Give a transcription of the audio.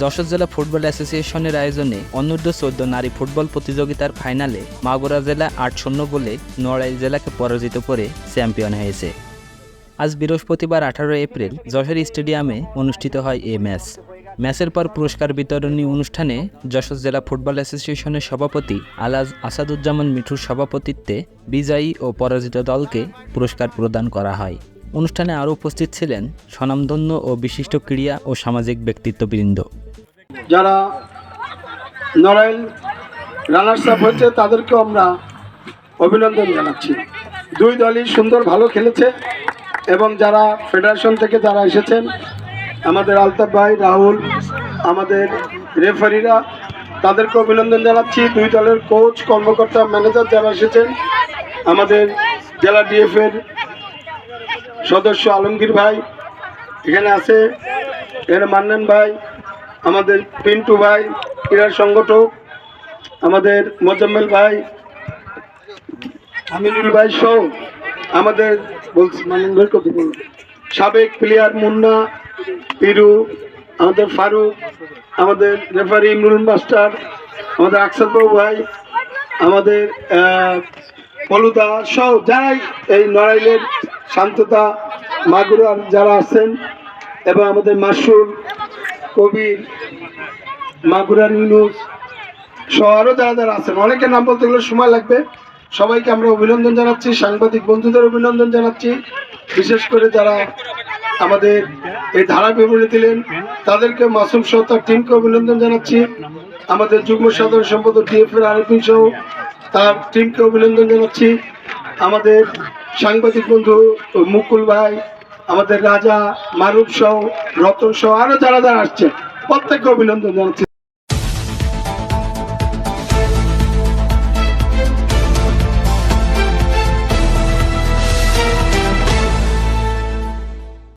যশোর জেলা ফুটবল অ্যাসোসিয়েশনের আয়োজনে অনূর্ধ্ব চোদ্দ নারী ফুটবল প্রতিযোগিতার ফাইনালে মাগুরা জেলা আট শূন্য বলে নড়াইল জেলাকে পরাজিত করে চ্যাম্পিয়ন হয়েছে। আজ বৃহস্পতিবার আঠারো এপ্রিল যশোর স্টেডিয়ামে অনুষ্ঠিত হয় এ ম্যাচ। ম্যাচের পর পুরস্কার বিতরণী অনুষ্ঠানে যশোর জেলা ফুটবল অ্যাসোসিয়েশনের সভাপতি আলাজ আসাদুজ্জামান মিঠুর সভাপতিত্বে বিজয়ী ও পরাজিত দলকে পুরস্কার প্রদান করা হয়। অনুষ্ঠানে আরও উপস্থিত ছিলেন স্বনামধন্য ও বিশিষ্ট ক্রীড়া ও সামাজিক ব্যক্তিত্ববৃন্দ। যারা নড়াইল রানার্স আপ হয়েছে, তাদেরকেও আমরা অভিনন্দন জানাচ্ছি। দুই দলই সুন্দর, ভালো খেলেছে এবং যারা ফেডারেশন থেকে যারা এসেছেন আমাদের আলতাফ ভাই, রাহুল, আমাদের রেফারিরা, তাদেরকে অভিনন্দন জানাচ্ছি দুই দলের কোচ কর্মকর্তা ম্যানেজার যারা এসেছেন, আমাদের জেলা ডিএফের সদস্য আলমগীর ভাই, এখানে আছে এখানে মান্নান ভাই, আমাদের পিন্টু ভাই, ক্রীড়া সংগঠক, আমাদের মোজাম্মেল ভাই, আমিনুল ভাই সহ আমাদের বলছি? সাবেক প্লেয়ার মুন্না পিরু আমাদের ফারুক আমাদের রেফারি ইমরুল মাস্টার আমাদের আকসাদ বাবু ভাই আমাদের আহ, পলুদা সহ যারাই এই নড়াইলের শান্ততা মাগুরার যারা আছেন এবং আমাদের মাসুর কবির মাগুরার ইউনুস সহ আরও যারা যারা আছেন। অনেকের নাম বলতে গেলে সময় লাগবে। সবাইকে আমরা অভিনন্দন জানাচ্ছি সাংবাদিক বন্ধুদের অভিনন্দন জানাচ্ছি। বিশেষ করে যারা আমাদের এই ধারা বিবরণী দিলেন। তাদেরকে মাসুম সহ তার টিমকে অভিনন্দন জানাচ্ছি। আমাদের যুগ্ম সাধারণ সম্পাদক ডিএফ এর আরেফিন সহ তার টিমকে অভিনন্দন জানাচ্ছি। আমাদের সাংবাদিক বন্ধু মুকুল ভাই, আমাদের রাজা মারুফ সহ, রতন সহ, আরও যারা যারা আসছে, প্রত্যেককে অভিনন্দন জানাচ্ছি।